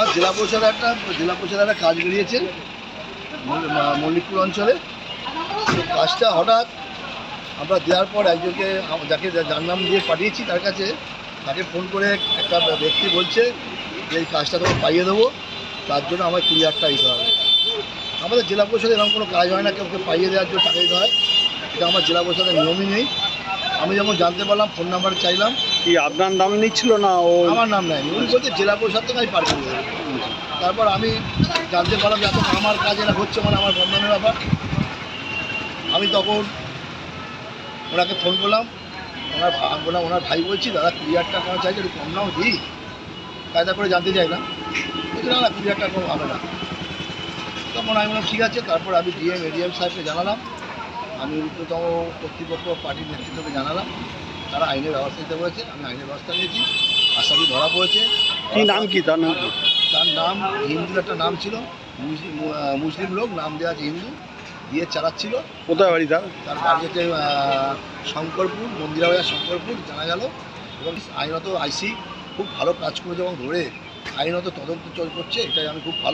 আমার জেলা পরিষদ একটা, জেলা পরিষদ একটা কাজ বেরিয়েছে, মল্লিকপুর অঞ্চলে। কাজটা হঠাৎ আমরা দেওয়ার পর একজনকে, যাকে যার নাম দিয়ে পাঠিয়েছি তার কাছে, তাকে ফোন করে একটা ব্যক্তি বলছে যে এই কাজটা তোমাকে পাইয়ে দেবো, তার জন্য আমার কুড়ি হাজার টাকা দিতে হবে। আমাদের জেলা পরিষদে এরকম কোনো কাজ হয় না কাউকে পাইয়ে দেওয়ার জন্য টাকা দিতে হয়। এটা আমার জেলা পরিষদের নিয়মই নেই। আমি যখন জানতে পারলাম ফোন নাম্বার চাইলাম। কি আপনার নাম নিচ্ছিল না ও? আমার নাম নেয়নি উনি বলছে জেলা পরিষদ থেকে আমি পার করে দেবো। তারপর আমি জানতে পারলাম যে এত আমার কাজ এরা হচ্ছে মানে আমার বন্ধনের ব্যাপার। আমি তখন ওনাকে ফোন করলাম। ওনার বললাম ওনার ভাই বলছি দাদা কুড়ি হাজার টাকা আমার চাইছে একটু কম নাও দিই। কায়দা করে জানতে চাই না বলছি না না কুড়ি হাজার টাকা কম হবে না। তখন আমি বললাম ঠিক আছে। তারপর আমি ডিএম এডিএম সাহেবকে জানালাম। আমি উচ্চতম কর্তৃপক্ষ পার্টির নেতৃত্বকে জানালাম। তারা আইনের ব্যবস্থা নিতে বলেছে আমি আইনের ব্যবস্থা নিয়েছি আসামি ধরা পড়েছে। কি নাম কি? তার নাম তার নাম হিন্দুর একটা নাম ছিল। মুসলিম লোক নাম দেওয়া আছে হিন্দু দিয়ে চালাচ্ছিল। কোথায় বাড়ি তার? তার বাড়ি হচ্ছে শঙ্করপুর মন্দিরাবাজার শঙ্করপুর জানা গেল। এবং আইনত আইসি খুব ভালো কাজ করেছে এবং ধরে আইনত তদন্ত চল করছে এটাই আমি খুব ভালো